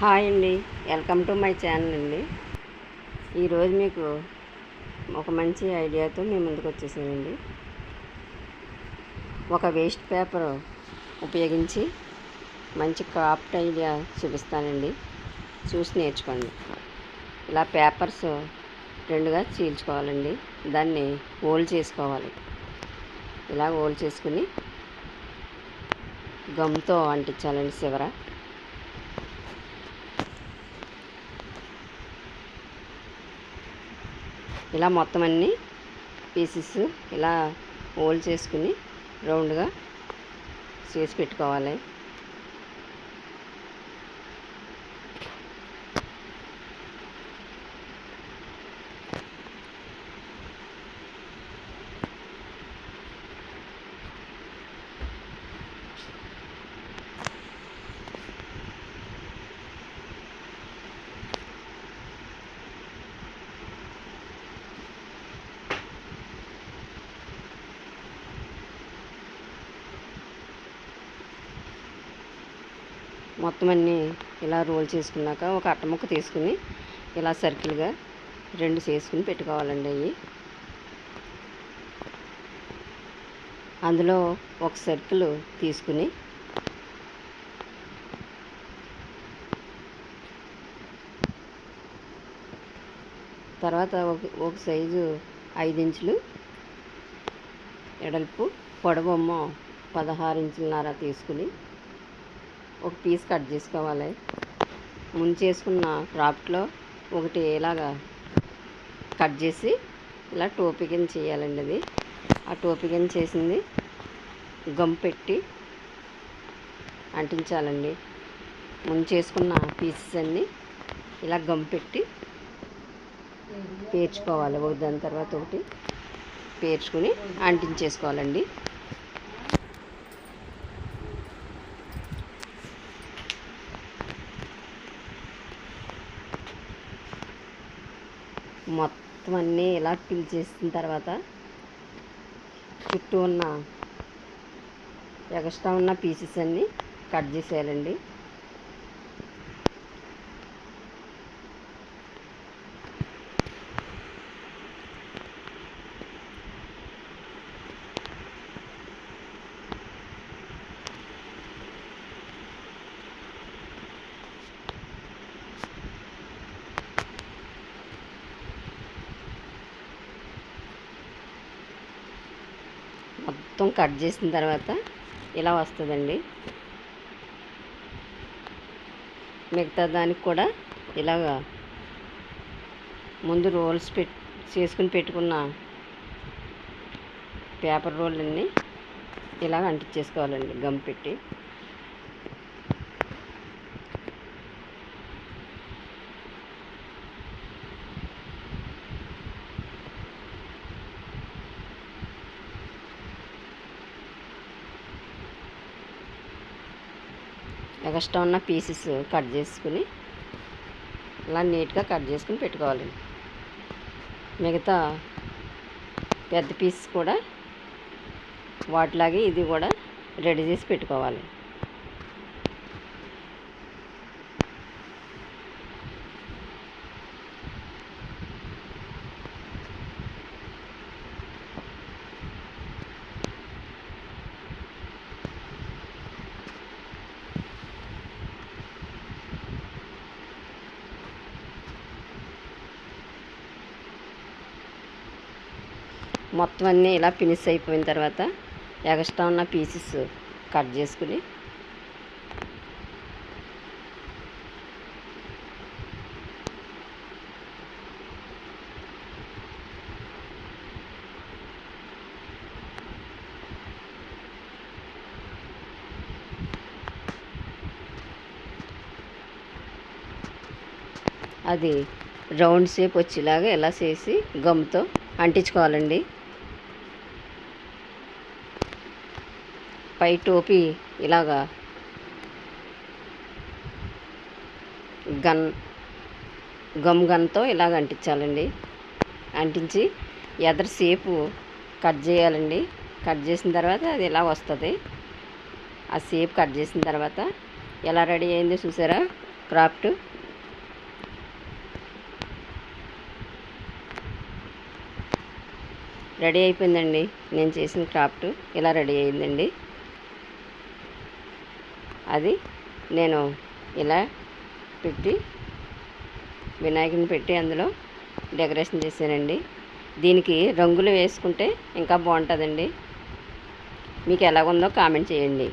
Hi అండి. Welcome to my channel అండి. ఈరోజు మీకు ఒక మంచి ఐడియాతో మీ ముందుకు వచ్చేసానండి. ఒక వేస్ట్ పేపర్ ఉపయోగించి మంచి క్రాఫ్ట్ ఐడియా చూపిస్తానండి. చూసి నేర్చుకోండి. ఇలా పేపర్స్ రెండుగా చీల్చుకోవాలండి. దాన్ని హోల్డ్ చేసుకోవాలి. ఇలా హోల్డ్ చేసుకుని గమ్తో అంటించాలండి చివర. ఇలా మొత్తం అన్ని పీసెస్ ఇలా హోల్డ్ చేసుకుని రౌండ్గా చేసి పెట్టుకోవాలి. మొత్తం అన్నీ ఇలా రోల్ చేసుకున్నాక ఒక అట్టముక్క తీసుకుని ఇలా సర్కిల్గా రెండు చేసుకుని పెట్టుకోవాలండి అవి. అందులో ఒక సర్కిల్ తీసుకుని తర్వాత ఒక ఒక సైజు ఐదు ఇంచులు ఎడల్పు పొడవమ్మ పదహారు ఇంచులన్నర తీసుకుని ఒక పీస్ కట్ చేసుకోవాలి. ముందు చేసుకున్న క్రాఫ్ట్లో ఒకటి ఇలాగా కట్ చేసి ఇలా టోపీ కింద చేయాలండి అది. ఆ టోపీ కింద చేసింది గమ్ పెట్టి అంటించాలండి. ముందు చేసుకున్న పీసెస్ అన్నీ ఇలా గమ్ పెట్టి పేర్చుకోవాలి. ఒక దాని తర్వాత ఒకటి పేర్చుకుని అంటించేసుకోవాలండి. మొత్తం అన్నీ ఇలా ఫిల్ చేసిన తర్వాత చుట్టూ ఉన్న ఎక్స్ట్రా ఉన్న పీసెస్ అన్నీ కట్ చేసేయాలండి. మొత్తం కట్ చేసిన తర్వాత ఇలా వస్తుందండి. మిగతా దానికి కూడా ఇలాగా ముందు రోల్స్ పెట్ చేసుకుని పెట్టుకున్న పేపర్ రోళ్ళన్నీ ఇలాగ అంటించేసుకోవాలండి గమ్ పెట్టి. ఎక్స్ట్రా ఉన్న పీసెస్ కట్ చేసుకుని ఇలా నీట్గా కట్ చేసుకుని పెట్టుకోవాలి. మిగతా పెద్ద పీస్ కూడా వాటిలాగే ఇది కూడా రెడీ చేసి పెట్టుకోవాలి. మొత్తం అన్నీ ఇలా ఫినిష్ అయిపోయిన తర్వాత ఎక్స్ట్రా ఉన్న పీసెస్ కట్ చేసుకుని అది రౌండ్ షేప్ వచ్చేలాగా ఇలా చేసి గమ్తో అంటించుకోవాలండి. పై టోపీ ఇలాగా గన్ గమ్ గన్తో ఇలాగ అంటించాలండి. అంటించి ఎదర్ సేపు కట్ చేయాలండి. కట్ చేసిన తర్వాత అది ఇలా వస్తుంది? ఆ సేప్ కట్ చేసిన తర్వాత ఎలా రెడీ అయిందో చూసారా? క్రాఫ్ట్. రెడీ అయిపోయిందండి. నేను చేసిన క్రాఫ్ట్. ఇలా రెడీ అయిందండి. అది నేను ఇలా పెట్టి వినాయకుని పెట్టి అందులో డెకరేషన్ చేశానండి. దీనికి రంగులు వేసుకుంటే ఇంకా బాగుంటుందండి. మీకు ఎలాగుందో కామెంట్ చేయండి.